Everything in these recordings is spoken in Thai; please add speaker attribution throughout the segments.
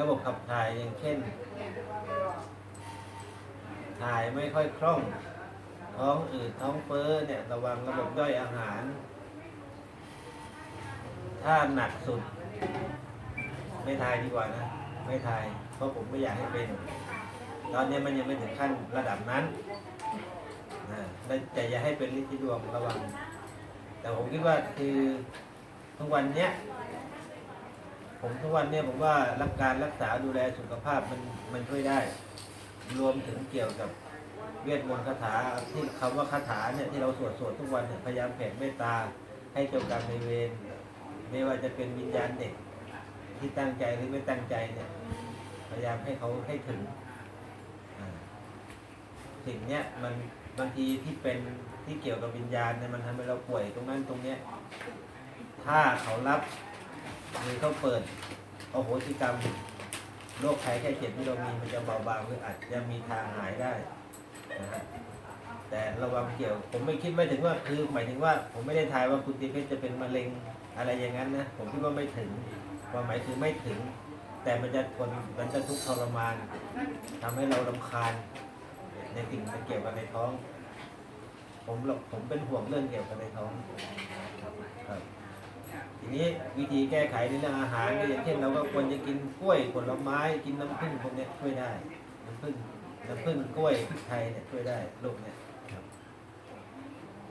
Speaker 1: ระบบขับถ่ายอย่างเช่น ถ่ายไม่ค่อยคล่อง ท้องอืดท้องเฟ้อเนี่ยระวังระบบย่อยอาหาร ถ้าหนักสุด ไม่ทายดีกว่านะ ไม่ทาย เพราะผมไม่อยากให้เป็น ตอนนี้มันยังไม่ถึงขั้นระดับนั้นนะแต่อย่าให้เป็นลิที่ดวงระวัง แต่ผมคิดว่าคือทุกวันเนี้ย ผมทุกวันเนี้ยผมว่ารักการรักษาดูแลสุขภาพมันมันช่วยได้ รวมถึงเกี่ยวกับเวทมนต์คาถาที่คำว่าคาถาเนี่ยที่เราสวดสวดทุกวันเนี่ยพยายามแผ่เมตตาให้เจ้ากรรมในเวรไม่ว่าจะเป็นวิญญาณเด็ก ที่ตั้งใจหรือไม่ตั้งใจเนี่ย พยายามให้เขาให้ถึงสิ่งเนี้ยมันบางทีที่เป็นที่เกี่ยวกับวิญญาณเนี่ยมันทำให้เราป่วยตรงนั้นตรงเนี้ย ถ้าเขารับ หรือเขาเปิดโอโหสิกรรมโรคภัยแค่เจ็บที่เรามีมันจะเบาบางหรืออาจจะมีทางหายได้นะฮะแต่ระวังเกี่ยว ผมไม่คิดไม่ถึงว่าคือหมายถึงว่า ผมไม่ได้ทายว่าคุณตีเพชรจะเป็นมะเร็งอะไรอย่างนั้นนะผมคิดว่าไม่ถึงความหมายคือไม่ถึง แต่มันจะทนมันจะทุกข์ทรมานทำให้เราลำคาญ ในสิ่งที่เกี่ยวกับในท้อง ผมหรอกผมเป็นห่วงเรื่องเกี่ยวกับในท้องครับ ทีนี้วิธีแก้ไขในเรื่องอาหารก็อย่างเช่นเราก็ควรจะกินกล้วยผลไม้กินน้ำผึ้งพวกเนี้ยช่วยได้น้ำผึ้งน้ำผึ้งกล้วยพริกไทยเนี่ยช่วยได้โรคเนี่ย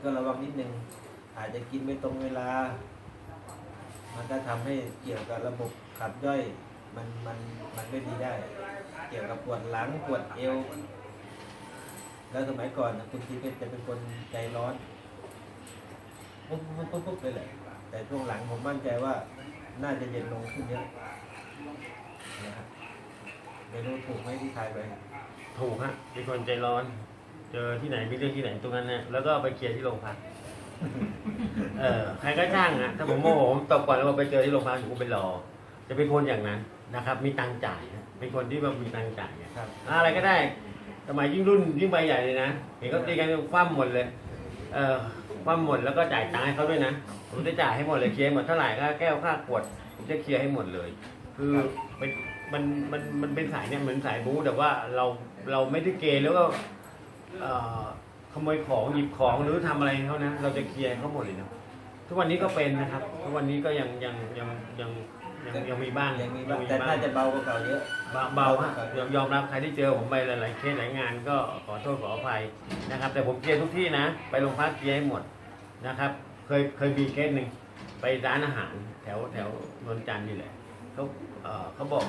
Speaker 1: ก็ระวังนิดนึงอาจจะกินไม่ตรงเวลา มันก็ทำให้เกี่ยวกับระบบขับย่อยมันมันมันไม่ดีได้ เกี่ยวกับปวดหลังปวดเอว แล้วสมัยก่อนน่ะคุณทีเพชรจะเป็นคนใจร้อนปุ๊บปุ๊บปุ๊บปุ๊บเลยแหละ แต่ช่วงหลังผมมั่นใจว่าน่าจะเย็นลงขึ้นเยอะนะครับไม่รู้ถูกไหมที่ทายไป
Speaker 2: ถูกฮะเป็นคนใจร้อน เจอที่ไหนมีเรื่องที่ไหนตรงนั้นนะแล้วก็ไปเคลียร์ที่โรงพักเออใครก็ช่างอะถ้าผมโมโหผมตบก่อนแล้วไปเจอที่โรงพักผมไปรอ จะเป็นคนอย่างนั้นนะครับ มีตังค์จ่ายนะเป็นคนที่แบบมีตังค์จ่ายอะ
Speaker 1: ครับ
Speaker 2: อะไรก็ได้สมัยยิ่งรุ่นยิ่งใบใหญ่เลยนะเห็นเขาตีกันคว่ำหมดเลย เออคว่ำหมดแล้วก็จ่ายตังค์ให้เขาด้วยนะ ผมจะจ่ายให้หมดเลยเคลียร์หมดเท่าไหร่ค่าแก้วค่าขวดผมจะเคลียร์ให้หมดเลย คือเป็นมันมันมันเป็นสายเนี่ยเหมือนสายบู๊แต่ว่าเราเราไม่ได้เกย์แล้วก็เอ่อขโมยของหยิบของหรือทำอะไรให้เขานะเราจะเคลียร์ให้เขาหมดเลยนะทุกวันนี้ก็เป็นนะครับ ทุกวันนี้ก็ยังยังยังยังยังยังมีบ้าง
Speaker 1: ยังมีบ้างแต่น่าจะเบากว่าเก่าเยอะ
Speaker 2: เบาเบาฮะยอมยอมรับใครที่เจอผมไปหลายๆเคสหลายงานก็ขอโทษขออภัยนะครับ แต่ผมเคลียร์ทุกที่นะ ไปโรงพักเคลียร์ให้หมดนะครับ เคยเคยมีเคสหนึ่งไปร้านอาหาร แถวแถวนนจันทร์นี่แหละเขาเอ่อเขาบอก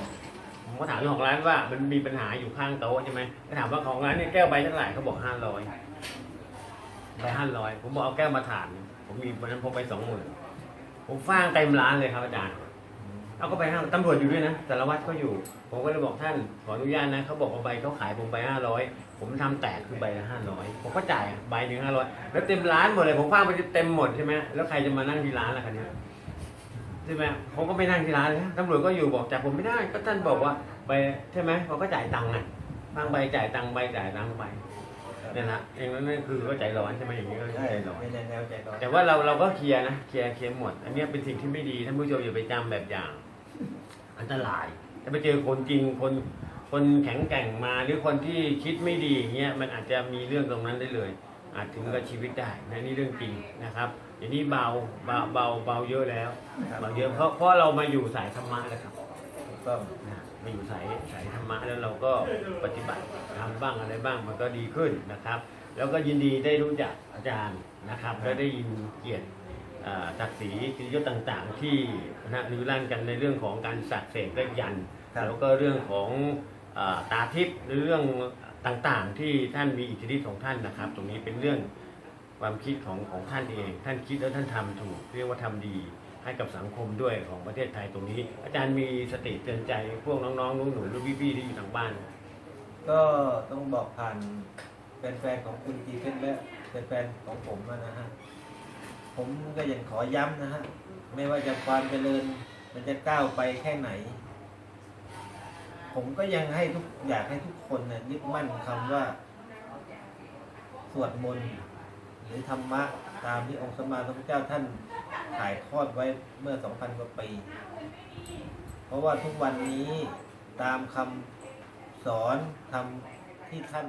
Speaker 2: ผมก็ถามเจ้าของร้านว่ามันมีปัญหาอยู่ข้างโต๊ะใช่ไหมก็ถามว่าของร้านเนี่ยแก้วใบเท่าไหร่เขาบอกห้าร้อยใบห้าร้อยผมบอกเอาแก้วมาถาน ผมมีวันนั้นพกไปสองหมื่นผมฟางเต็มร้านเลยครับอาจารย์เอาก็ไปห้าตำรวจอยู่ด้วยนะสารวัตรก็อยู่ ผมก็เลยบอกท่านขออนุญาตนะเขาบอกว่าใบเขาขายผมใบห้าร้อย ผมทำแตกคือใบละห้าร้อยผมก็จ่ายอะใบหนึ่งห้าร้อยแล้วเต็มร้านหมดเลยผมฟางไปเต็มหมดใช่ไหมแล้วใครจะมานั่งที่ร้านล่ะคันนี้ยใช่ไหมผมก็ไม่นั่งที่ร้านเลยตำรวจก็อยู่บอกจ่ายผมไม่ได้ก็ท่านบอกว่าใบใช่ไหมเขาก็จ่ายตังค์ไงฟางใบจ่ายตังค์ใบจ่ายตังค์ไปเนี่ยนะเองนั่นคือก็ใจร้อนใช่ไหมอย่างนี้ก็
Speaker 1: ใช่
Speaker 2: ใจร้อน
Speaker 1: ไม่แนแนวใจร้อน
Speaker 2: แต่ว่าเราเราก็เคลียร์นะเคลียร์เคลียร์หมด อันเนี้ยเป็นสิ่งที่ไม่ดีท่านผู้ชมอย่าไปจำแบบอย่าง อันตรายถ้าไปเจอคนจริงคน คนแข็งแกร่งมาหรือคนที่คิดไม่ดีอย่างเงี้ยมันอาจจะมีเรื่องตรงนั้นได้เลย อาจถึงกับชีวิตได้นะนี่เรื่องจริงนะครับอย่างนี้เบาเบาเบาเบาเยอะแล้ว
Speaker 1: ครับ
Speaker 2: เบาเยอะเพราะเพราะเรามาอยู่สายธรรมะแล้วครับ
Speaker 1: ถูกต้อง
Speaker 2: นะมาอยู่สายสายธรรมะแล้วเราก็ปฏิบัติทำบ้างอะไรบ้างมันก็ดีขึ้นนะครับ แล้วก็ยินดีได้รู้จักอาจารย์นะครับและได้ยินเกียรติเอ่อศักดิ์ศรีกิริยศต่างๆ ที่นะลือลั่นกันในเรื่องของการสักเสกและยันต์
Speaker 1: ครับ
Speaker 2: แล้วก็เรื่องของเอ่อ ตาทิพย์หรือเรื่องต่างๆ ที่ท่านมีอิทธิฤทธิ์ของท่านนะครับ ตรงนี้เป็นเรื่องความคิดของของท่านเอง ท่านคิดแล้วท่านทำถูก เรียกว่าทำดีให้กับสังคมด้วยของประเทศไทยตรงนี้ อาจารย์มีสติเตือนใจพวกน้องๆหนูๆหรือพี่ๆที่อยู่ทางบ้าน
Speaker 1: ก็ต้องบอกผ่านแฟนๆของคุณทีเพชรและแฟนๆของผมนะฮะผมก็ยังขอย้ำนะฮะไม่ว่าจะความเจริญมันจะก้าวไปแค่ไหน ผมก็ยังให้ทุกอยากให้ทุกคนนะยึดมั่นคำว่า สวดมนต์หรือธรรมะตามที่องค์สมมาสัมพุทธเจ้าท่านถ่ายทอดไว้เมื่อ 2,000 กว่าปี เพราะว่าทุกวันนี้ตามคำสอนทำที่ท่าน